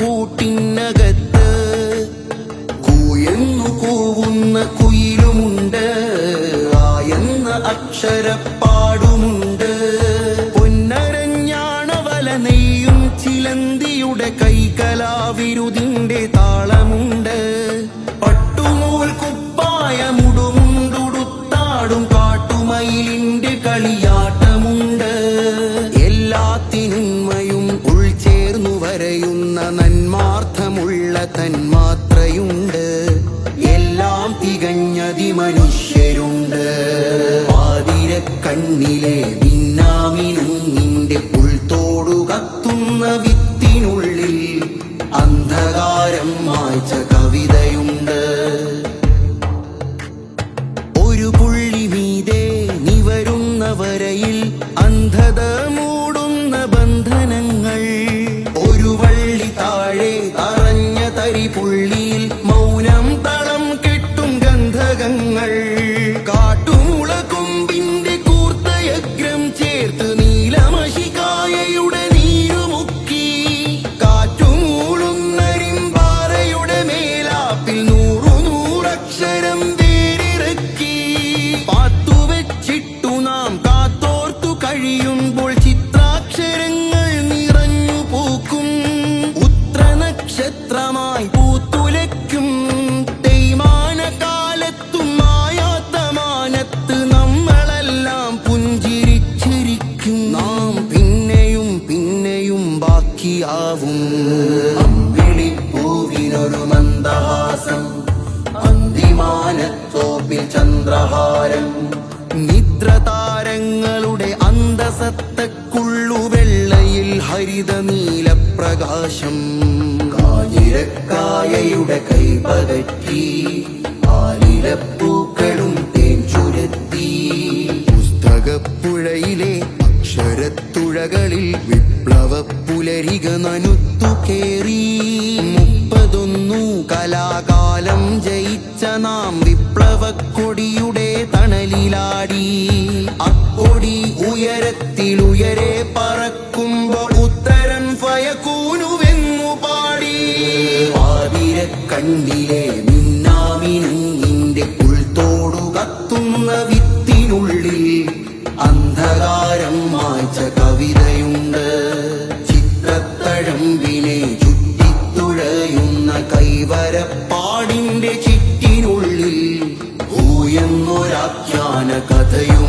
കൂട്ടിനകത്ത് കൂയെന്നു കൂവുന്ന കുയിലുമുണ്ട് ആയെന്ന അക്ഷരപ്പാടുമുണ്ട്. പൊന്നരഞ്ഞാണവല നെയ്യും ചിലന്തിയുടെ കൈകലാവിരുതിന്റെ താളമുണ്ട്. പട്ടുനൂൽ കുപ്പായമുടുമുണ്ടുടുത്താടും കാട്ടുമയിലിന്റെ കളിയാട്ടമുണ്ട്. ഉൾച്ചേർന്നു നന്മാർത്ഥമുള്ള തന്മാത്രയുണ്ട്. എല്ലാം തികഞ്ഞതി മനുഷ്യരുണ്ട് പാതിര കണ്ണിലെ ഭിന്നാമിനുങ്ങിന്റെ ഉൾത്തോടു കത്തുന്ന വിത്തിനുള്ളിൽ അന്ധകാരം മായ്ച്ച കവിതയുണ്ട്. ഒരു പുള്ളി മീതെ നിവരുന്ന ബാക്കിയാവും അമ്പിളിപ്പൂവിനൊരു മന്ദഹാസം അന്തിമാനത്തോപ്പിൽ ചന്ദ്രഹാരം. നിദ്രതാരങ്ങളുടെ അന്തസത്തക്കുള്ളു വെള്ളയിൽ ഹരിതനീല പ്രകാശം കാഞ്ഞിരക്കായയുടെ കൈപകറ്റി ആലിലപ്പൂക്കളും തേൻ ചുരത്തി. പുസ്തകപ്പുഴയിലെ അക്ഷരത്തുഴകളിൽ വിപ്ലവ പുലരിക നനുത്തു കേറി. മുപ്പതൊന്നു കലാകാലം ജയിച്ച നാം വിപ്ലവ കൊടിയുടെ തണലിലാടി. അക്കൊടി ഉയരത്തിലുയരെ പറക്കുമ്പോ ഉത്തരം ഫയക്കൂനുവെന്നു പാടി. ആതിര കണ്ണിലെ I kata yo